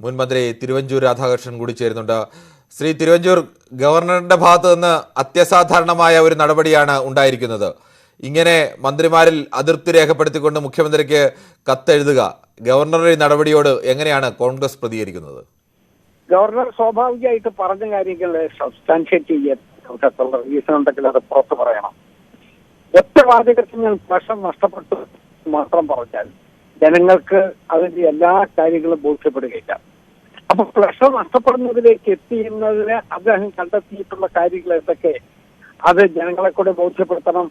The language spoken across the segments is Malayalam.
മുൻ മന്ത്രി തിരുവഞ്ചൂർ രാധാകൃഷ്ണൻ കൂടി ചേരുന്നുണ്ട്. ശ്രീ തിരുവഞ്ചൂർ ഗവർണറുടെ ഭാഗത്ത് നിന്ന് അത്യസാധാരണമായ ഒരു നടപടിയാണ് ഉണ്ടായിരിക്കുന്നത്. ഇങ്ങനെ മന്ത്രിമാരിൽ അതിർത്തി രേഖപ്പെടുത്തിക്കൊണ്ട് മുഖ്യമന്ത്രിക്ക് കത്തെഴുതുക. ഗവർണറുടെ നടപടിയോട് എങ്ങനെയാണ് കോൺഗ്രസ് പ്രതികരിക്കുന്നത്? ഗവർണർ സ്വാഭാവികമായിട്ട് പറഞ്ഞ കാര്യങ്ങൾ സബ്സ്റ്റാൻഷിയേറ്റ് ചെയ്യാൻ റീസൺ ഉണ്ടെങ്കിൽ അത് പുറത്ത് പറയണം. ഒറ്റ വാചകത്തിൽ ഞാൻ പ്രശ്നം നഷ്ടപ്പെട്ടു മാത്രം പറഞ്ഞാൽ ജനങ്ങൾക്ക് അതിന്റെ എല്ലാ കാര്യങ്ങളും ബോധ്യപ്പെടുകയില്ല. അപ്പൊ പ്രഷർ നഷ്ടപ്പെടുന്നതിലേക്ക് എത്തിയുന്നതിന് അദ്ദേഹം കണ്ടെത്തിയിട്ടുള്ള കാര്യങ്ങൾ എന്തൊക്കെ? അത് ജനങ്ങളെ കൂടെ ബോധ്യപ്പെടുത്തണം.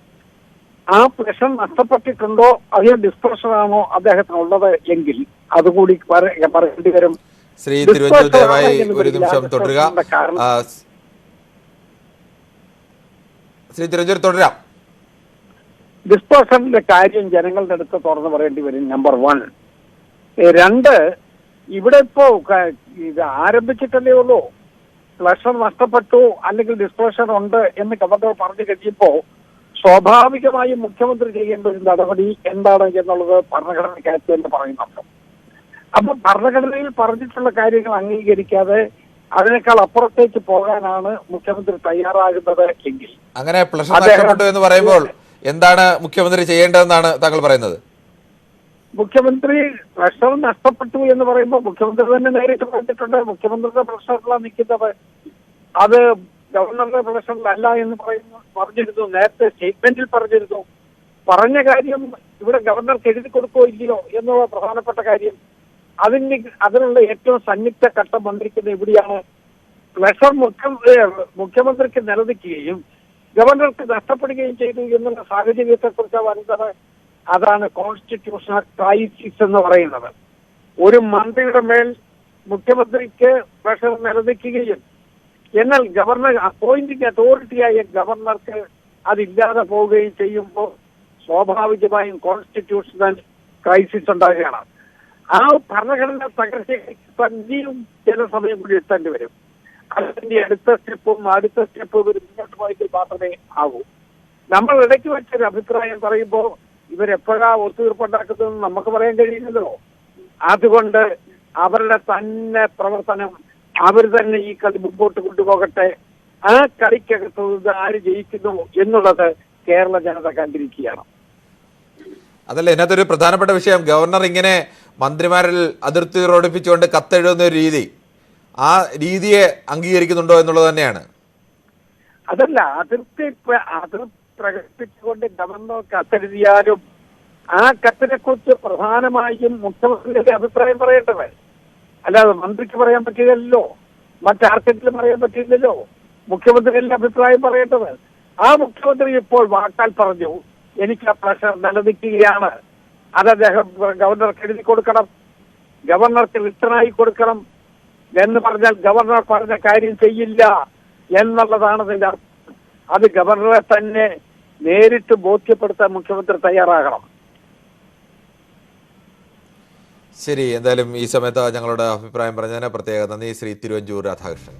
ആ പ്രഷർ നഷ്ടപ്പെട്ടിട്ടുണ്ടോ? അതിന് ഡിസ്കഷൻ ആണോ അദ്ദേഹത്തിനുള്ളത് എങ്കിൽ അതുകൂടി പറ- പറയേണ്ടി വരും. ശ്രീ ദയവായി ഒരു നിമിഷം തുടരുക. ശ്രീ തിരുവഞ്ചൂർ തുടരാം. ഡിസ്പോസലിന്റെ കാര്യം ജനങ്ങളുടെ അടുത്ത് തുറന്നു പറയേണ്ടി വരും നമ്പർ വൺ രണ്ട് ഇവിടെ ഇപ്പോ ഇത് ആരംഭിച്ചിട്ടല്ലേ ഉള്ളൂ? പ്ലഷർ നഷ്ടപ്പെട്ടു അല്ലെങ്കിൽ ഡിസ്പ്ലഷർ ഉണ്ട് എന്ന് ഗവർണർ പറഞ്ഞു കഴിയുമ്പോ സ്വാഭാവികമായും മുഖ്യമന്ത്രി ചെയ്യേണ്ട ഒരു നടപടി എന്താണ് എന്നുള്ളത് ഭരണഘടനയ്ക്കകത്ത് എന്ന് പറയുന്നുണ്ട്. അപ്പൊ ഭരണഘടനയിൽ പറഞ്ഞിട്ടുള്ള കാര്യങ്ങൾ അംഗീകരിക്കാതെ അതിനേക്കാൾ അപ്പുറത്തേക്ക് പോകാനാണ് മുഖ്യമന്ത്രി തയ്യാറാകുന്നത് എങ്കിൽ. അങ്ങനെ പ്ലഷർ നഷ്ടപ്പെട്ടു എന്ന് പറയുമ്പോൾ എന്താണ് മുഖ്യമന്ത്രി ചെയ്യേണ്ടതെന്നാണ് താങ്കൾ പറയുന്നത്? മുഖ്യമന്ത്രി പ്രഷർ നഷ്ടപ്പെട്ടു എന്ന് പറയുമ്പോൾ മുഖ്യമന്ത്രി തന്നെ നേരിട്ട് പറഞ്ഞിട്ടുണ്ട്. മുഖ്യമന്ത്രിയുടെ പ്രഷറിലാണ് നിൽക്കുന്നത്. അത് ഗവർണറുടെ പ്രഷറിലല്ല എന്ന് പറയുന്നു പറഞ്ഞിരുന്നു. നേരത്തെ സ്റ്റേറ്റ്മെന്റിൽ പറഞ്ഞിരുന്നു. പറഞ്ഞ കാര്യം ഇവിടെ ഗവർണർക്ക് എഴുതി കൊടുക്കോ ഇല്ലയോ എന്നുള്ള പ്രധാനപ്പെട്ട കാര്യം. അതിന് അതിനുള്ള ഏറ്റവും സംയുക്ത ഘട്ടം വന്നിരിക്കുന്നത് ഇവിടെയാണ്. മുഖ്യമന്ത്രി മുഖ്യമന്ത്രിക്ക് നിലനിൽക്കുകയും ഗവർണർക്ക് നഷ്ടപ്പെടുകയും ചെയ്തു എന്നുള്ള സാഹചര്യത്തെ കുറിച്ച് വരുന്നത് അതാണ് കോൺസ്റ്റിറ്റ്യൂഷണൽ ക്രൈസിസ് എന്ന് പറയുന്നത്. ഒരു മന്ത്രിയുടെ മേൽ മുഖ്യമന്ത്രിക്ക് പ്രഷർ നിലനിൽക്കുകയും എന്നാൽ ഗവർണർ അപ്പോയിന്റിംഗ് അതോറിറ്റിയായ ഗവർണർക്ക് അതില്ലാതെ പോവുകയും ചെയ്യുമ്പോൾ സ്വാഭാവികമായും കോൺസ്റ്റിറ്റ്യൂഷണൽ ക്രൈസിസ് ഉണ്ടാകുകയാണ് ആ ഭരണഘടന തകർച്ചയ്ക്ക് തന്നെയും ചില സമയം കൂടി എത്തേണ്ടി വരും. അതിന്റെ അടുത്ത സ്റ്റെപ്പും അടുത്ത സ്റ്റെപ്പും ഇവർ മുന്നോട്ട് പോയെങ്കിൽ മാത്രമേ ആകൂ നമ്മൾ ഇടയ്ക്ക് വെച്ചൊരു അഭിപ്രായം പറയുമ്പോൾ ഇവരെപ്പോഴാ ഒത്തുതീർപ്പുണ്ടാക്കുന്നതെന്ന് നമുക്ക് പറയാൻ കഴിയില്ലല്ലോ. അതുകൊണ്ട് അവരുടെ തന്നെ പ്രവർത്തനം അവർ തന്നെ ഈ കളി മുമ്പോട്ട് കൊണ്ടുപോകട്ടെ. ആ കളിക്കകത്ത് ആര് ജയിക്കുന്നു എന്നുള്ളത് കേരള ജനത കണ്ടിരിക്കുകയാണ്. അതല്ല ഇതിനകത്തൊരു പ്രധാനപ്പെട്ട വിഷയം. ഗവർണർ ഇങ്ങനെ മന്ത്രിമാരിൽ അതിർത്തി റോഡിപ്പിച്ചുകൊണ്ട് കത്തെഴുതുന്ന ഒരു രീതി. ആ രീതിയെ അംഗീകരിക്കുന്നുണ്ടോ എന്നുള്ളത് തന്നെയാണ്. അതല്ല അതിർത്തി അതിർത്തി അത് പ്രകടിപ്പിച്ചുകൊണ്ട് ഗവർണർ കത്തെഴുതിയാലും ആ കത്തിനെ കുറിച്ച് പ്രധാനമായും മുഖ്യമന്ത്രിയുടെ അഭിപ്രായം പറയേണ്ടത്. അല്ലാതെ മന്ത്രിക്ക് പറയാൻ പറ്റില്ലല്ലോ മറ്റാർക്കെങ്കിലും പറയാൻ പറ്റില്ലല്ലോ മുഖ്യമന്ത്രിയുടെ അഭിപ്രായം പറയേണ്ടത്. ആ മുഖ്യമന്ത്രി ഇപ്പോൾ വാക്കാൽ പറഞ്ഞു എനിക്ക് ആ പ്രഷർ നിലനിൽക്കുകയാണ്. അത് അദ്ദേഹം ഗവർണർക്ക് എഴുതി കൊടുക്കണം. ഗവർണർക്ക് റിട്ടേണായി കൊടുക്കണം. എന്ന് പറഞ്ഞാൽ ഗവർണർ പറഞ്ഞ കാര്യം ചെയ്യില്ല എന്നുള്ളതാണ് അതിന്റെ അത് ഗവർണറെ തന്നെ നേരിട്ട് ബോധ്യപ്പെടുത്താൻ മുഖ്യമന്ത്രി തയ്യാറാകണം. ശരി എന്തായാലും ഈ സമയത്ത് ഞങ്ങളുടെ അഭിപ്രായം പറഞ്ഞതിന് പ്രത്യേക നന്ദി. ശ്രീ തിരുവഞ്ചൂർ രാധാകൃഷ്ണൻ.